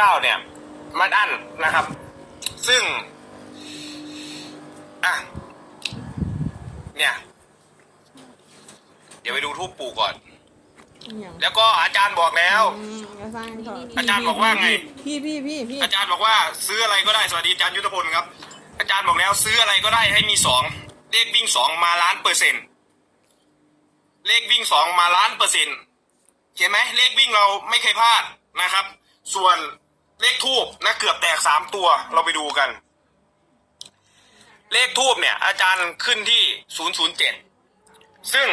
เก้าเนี่ย มันอั้นนะครับ ซึ่ง อะ เนี่ย เดี๋ยวไปดูทูปปู่ก่อน อย่างแล้วก็อาจารย์บอกแล้ว อืมก็สร้างก่อนอาจารย์บอกว่าไง พี่พี่พี่พี่อาจารย์บอกว่าซื้ออะไรก็ได้สวัสดีอาจารย์ยุทธพลครับ อาจารย์บอกแล้วซื้ออะไรก็ได้ให้มีสองเลขวิ่งสองมาล้านเปอร์เซ็นต์เลขวิ่งสองมาล้านเปอร์เซ็นต์เห็นไหมเลขวิ่งเราไม่เคยพลาดนะครับ ส่วน เลขทูบนะเกือบแตกสามตัว เราไปดูกัน เลขทูบเนี่ย อาจารย์ขึ้นที่ศูนย์ศูนย์เจ็ดซึ่ง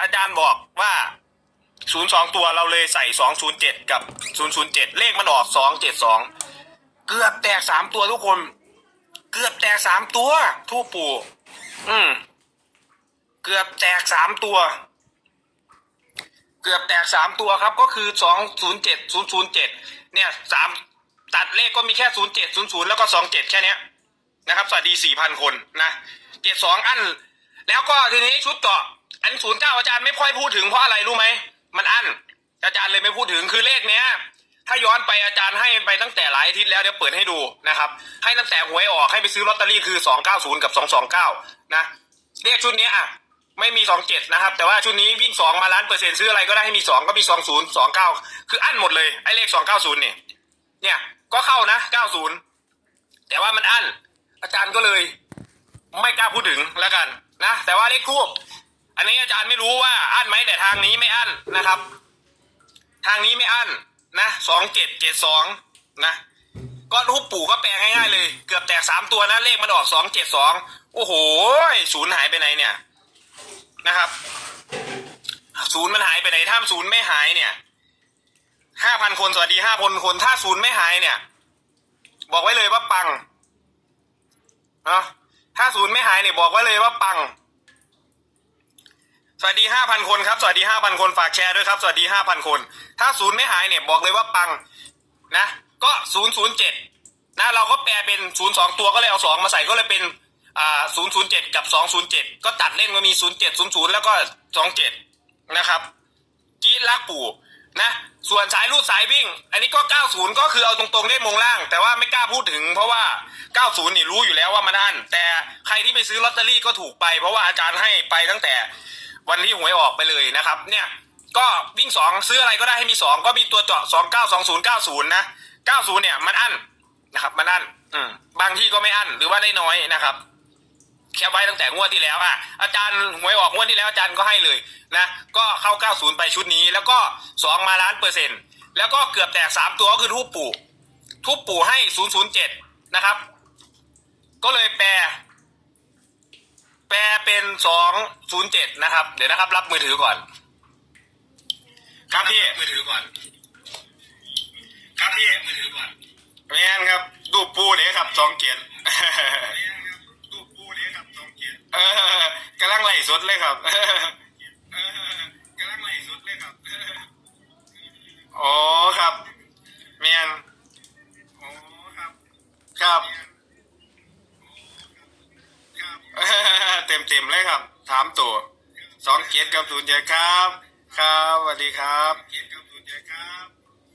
อาจารย์บอกว่าศูนย์สองตัวเราเลยใส่สองศูนย์เจ็ดกับศูนย์ศูนย์เจ็ดเลขมันออกสองเจ็ดสองเกือบแตกสามตัวทุกคน เกือบแตกสามตัวทูปปู่ อืม เกือบแตกสามตัว เกือบแตกสามตัวครับก็คือสองศูนย์เจ็ดศูนย์ศูนย์เจ็ดเนี่ยสามตัดเลขก็มีแค่ศูนย์เจ็ดศูนย์ศูนย์แล้วก็สองเจ็ดแค่เนี้ยนะครับสวัสดีสี่พันคนนะเจ็ดสองอัน แล้วก็ทีนี้ชุดต่ออันศูนย์เก้าอาจารย์ไม่ค่อยพูดถึงเพราะอะไรรู้ไหมมันอันอาจารย์เลยไม่พูดถึงคือเลขเนี้ย ถ้าย้อนไปอาจารย์ให้ไปตั้งแต่หลายอาทิตย์แล้วเดี๋ยวเปิดให้ดูนะครับ ให้ตั้งแต่หวยออกให้ไปซื้อลอตเตอรี่คือสองเก้าศูนย์กับสองสองเก้านะเลขชุดนี้อะ ไม่มีสองเจ็ดนะครับ แต่ว่าชุดนี้วิ่งสองมาล้านเปอร์เซ็นต์ซื้ออะไรก็ได้ให้มีสองก็มีสองศูนย์สองเก้าคืออั้นหมดเลยไอ้เลขสองเก้าศูนย์เนี่ยเนี่ยก็เข้านะเก้าศูนย์แต่ว่ามันอั้นอาจารย์ก็เลย ไม่กล้าพูดถึงแล้วกันนะแต่ว่าเลขคู่อันนี้อาจารย์ไม่รู้ว่าอั้นไหมแต่ทางนี้ไม่อั้นนะครับ ทางนี้ไม่อั้นนะสองเจ็ดเจ็ดสองนะก็รูปปู่ก็แปลง่ายๆเลย เกือบแตกสามตัวนะเลขมันออกสองเจ็ดสองโอ้โหศูนย์หายไปไหนเนี่ย นะครับศูนย์มันหายไปไหนถ้าศูนย์ไม่หายเนี่ยห้าพันคนสวัสดีห้าพันคนถ้าศูนย์ไม่หายเนี่ย บอกไว้เลยว่าปังเนาะถ้าศูนย์ไม่หายเนี่ยบอกไว้เลยว่าปัง สวัสดีห้าพันคนครับ สวัสดีห้าพันคนฝากแชร์ด้วยครับ สวัสดีห้าพันคน ถ้าศูนย์ไม่หายเนี่ยบอกเลยว่าปังนะ ก็ศูนย์ศูนย์เจ็ดนะเราก็แปลเป็นศูนย์สองตัวก็เลยเอาสองมาใส่ก็เลยเป็น อ่าศูนย์ศูนย์เจ็ดกับสองศูนย์เจ็ดก็ตัดเล่นก็มีศูนย์เจ็ดศูนย์ศูนย์แล้วก็สองเจ็ดนะครับจีดลักปู่นะ ส่วนสายรูดสายวิ่ง อันนี้ก็เก้าศูนย์ก็คือเอาตรงๆได้มงล่าง แต่ว่าไม่กล้าพูดถึง เพราะว่าเก้าศูนย์นี่รู้อยู่แล้วว่ามันอันแต่ใครที่ไปซื้อลอตเตอรี่ก็ถูกไป เพราะว่าอาจารย์ให้ไปตั้งแต่วันที่หวยออกไปเลยนะครับ เนี่ยก็วิ่งสองซื้ออะไรก็ได้ให้มีสองก็มีตัวเจาะสองเก้าสองศูนย์เก้าศูนย์นะเก้าศูนย์เนี่ยมันอั้นนะครับ มันอั้นอืมบางที่ก็ไม่อั้นหรือว่าได้น้อยนะครับ แค่ไว้ตั้งแต่งวดที่แล้วอะอาจารย์หวยออกงวดที่แล้วอาจารย์ก็ให้เลยนะก็เข้า 90 ไปชุดนี้ แล้วก็ 2 มาล้านเปอร์เซ็นต์แล้วก็เกือบแตก 3 ตัวก็คือทูปปู่ทูปปู่ให้ 007 นะครับ ก็เลยแปล แปลเป็นสองศูนย์เจ็ดนะครับ เดี๋ยวนะครับ รับมือถือก่อน ครับพี่มือถือก่อน ครับพี่มือถือก่อนแม่นครับดูปูเนี่ยครับสองเกียร กียรเออกำลังไล่สดเลยครับเออกำลังไล่สดเลยครับอ๋อครับแม่นอ๋อครับ ครับเต็มเต็มๆเลยครับถามตัวสองเกียรติกับศูนย์เจ็ดครับ ครับสวัสดีครับเกียรติกับศูนย์เจ็ดครับ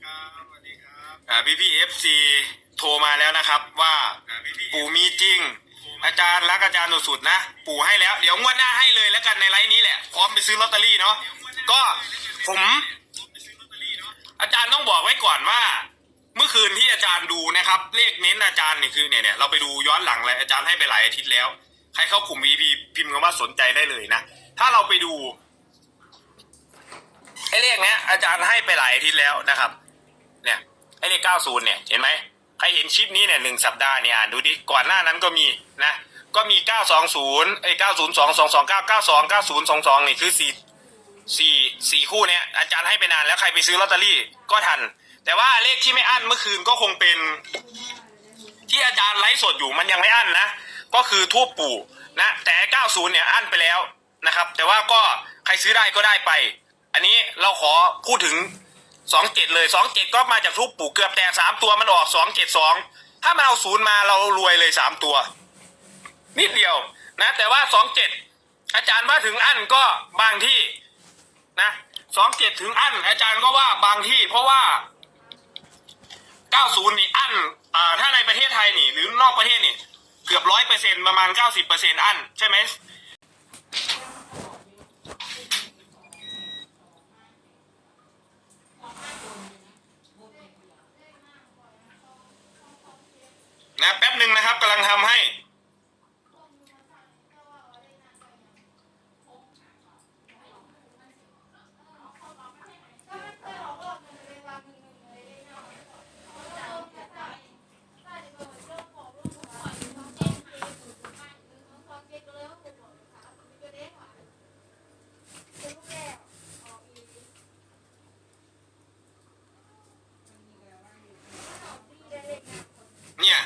ครับสวัสดีครับอ่าพี่พี่เอฟซีโทรมาแล้วนะครับ ว่าปู่มีจริง อาจารย์รักอาจารย์สุดๆนะ ปู่ให้แล้ว เดี๋ยวงวดหน้าให้เลยแล้วกันในไลน์นี้แหละ พร้อมไปซื้อลอตเตอรี่เนาะ ก็ผม อาจารย์ต้องบอกไว้ก่อนว่า เมื่อคืนที่อาจารย์ดูนะครับ เลขเน้นอาจารย์นี่คือเนี่ยเนี่ยเราไปดูย้อนหลังเลยอาจารย์ให้ไปหลายอาทิตย์แล้ว ใครเข้ากลุ่ม VP พิมพ์คำว่าสนใจได้เลยนะ ถ้าเราไปดูไอ้เลขเนี้ยอาจารย์ให้ไปหลายอาทิตย์แล้วนะครับ เนี่ยไอ้เลข90เนี่ยเห็นไหมใครเห็นชิปนี้เนี่ยหนึ่งสัปดาห์เนี่ยอ่านดูดิก่อนหน้านั้นก็มีนะ ก็มี920ไอ้902 229 92 9022นี่คือสี่สี่สี่คู่เนี้ยอาจารย์ให้ไปนานแล้วใครไปซื้อลอตเตอรี่ก็ทัน แต่ว่าเลขที่ไม่อั้นเมื่อคืนก็คงเป็น ที่อาจารย์ไลฟ์สดอยู่มันยังไม่อั้นนะ ก็คือทูบปู่นะแต่90เนี่ยอั้นไปแล้วนะครับ แต่ว่าก็ใครซื้อได้ก็ได้ไป อันนี้เราขอพูดถึง27เลย27ก็มาจากทูบปู่เกือบแตกสามตัวมันออก272ถ้ามันเอาศูนย์มาเรารวยเลยสามตัว นิดเดียวนะ แต่ว่าสองเจ็ดอาจารย์ว่าถึงอั้นก็บางที่นะสองเจ็ดถึงอันอาจารย์ก็ว่าบางที่ เพราะว่าเก้าศูนย์นี่อั้นอ่าถ้าในประเทศไทยนี่ หรือนอกประเทศนี่ เกือบร้อยเปอร์เซ็นประมาณเก้าสิบเปอร์เซ็นอั้นใช่ไหม นะแป๊บหนึ่งนะครับกำลังทำให้ เนี่ย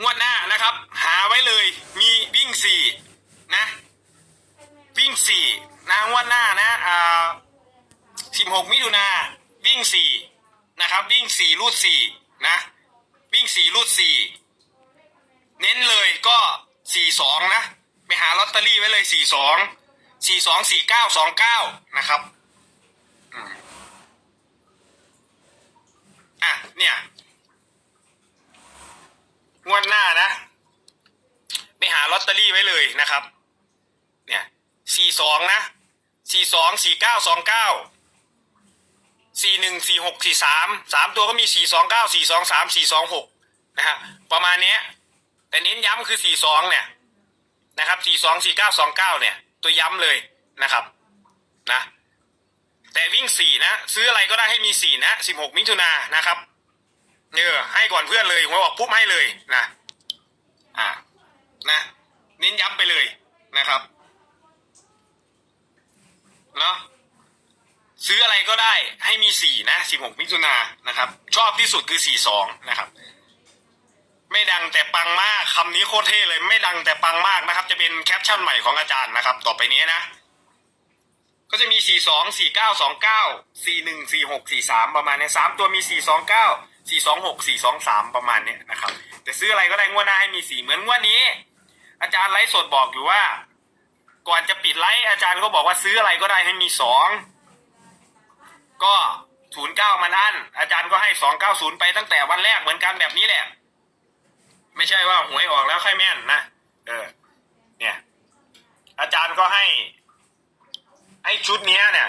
งวดหน้านะครับ หาไว้เลย มีวิ่งสี่นะ วิ่งสี่นะงวดหน้านะอ่าสิบหกมิถุนาวิ่งสี่ นะครับ วิ่งสี่รูดสี่นะ วิ่งสี่รูดสี่เน้นเลยก็สี่สองนะ ไปหาลอตเตอรี่ไว้เลยสี่สองสี่สองสี่เก้าสองเก้านะครับอะเนี่ยงวดหน้านะ ไปหาลอตเตอรี่ไว้เลยนะครับ เนี่ยสี่สองนะสี่สองสี่เก้าสองเก้า สี่หนึ่งสี่หกสี่สามสามตัวก็มีสี่สองเก้าสี่สองสามสี่สองหกนะฮะประมาณเนี้ย แต่เน้นย้ำคือสี่สองเนี่ยนะครับสี่สองสี่เก้าสองเก้าเนี่ย ตัวย้ำเลยนะครับนะ แต่วิ่งสี่นะ ซื้ออะไรก็ได้ให้มีสี่นะสิบหกมิถุนานนะครับเออให้ก่อนเพื่อนเลยผมบอกปุ๊บให้เลยนะอ่านะเน้นย้ำไปเลยนะครับเนาะ ซื้ออะไรก็ได้ให้มีสี่นะสิบหกมิถุนานะครับ ชอบที่สุดคือสี่สองนะครับ ไม่ดังแต่ปังมากคำนี้โคตรเท่เลย ไม่ดังแต่ปังมากนะครับ จะเป็นแคปชั่นใหม่ของอาจารย์นะครับ ต่อไปนี้นะ ก็จะมี4 2 4 9 2 9 4 1 4 6 4 3ประมาณเนี้ยสามตัวมี4 2 9 4 2 6 4 2 3ประมาณเนี้ยนะครับ แต่ซื้ออะไรก็ได้งวดหน้าให้มี4เหมือนงวดนี้ อาจารย์ไลฟ์สดบอกอยู่ว่า ก่อนจะปิดไลฟ์อาจารย์ก็บอกว่าซื้ออะไรก็ได้ให้มี2 ก็09มานั่นอาจารย์ก็ให้290ไปตั้งแต่วันแรกเหมือนกันแบบนี้แหละ ไม่ใช่ว่าหวยออกแล้วค่อยแม่นนะเออ เนี่ย อาจารย์ก็ให้ ไอ้ชุดเนี้ยเนี่ย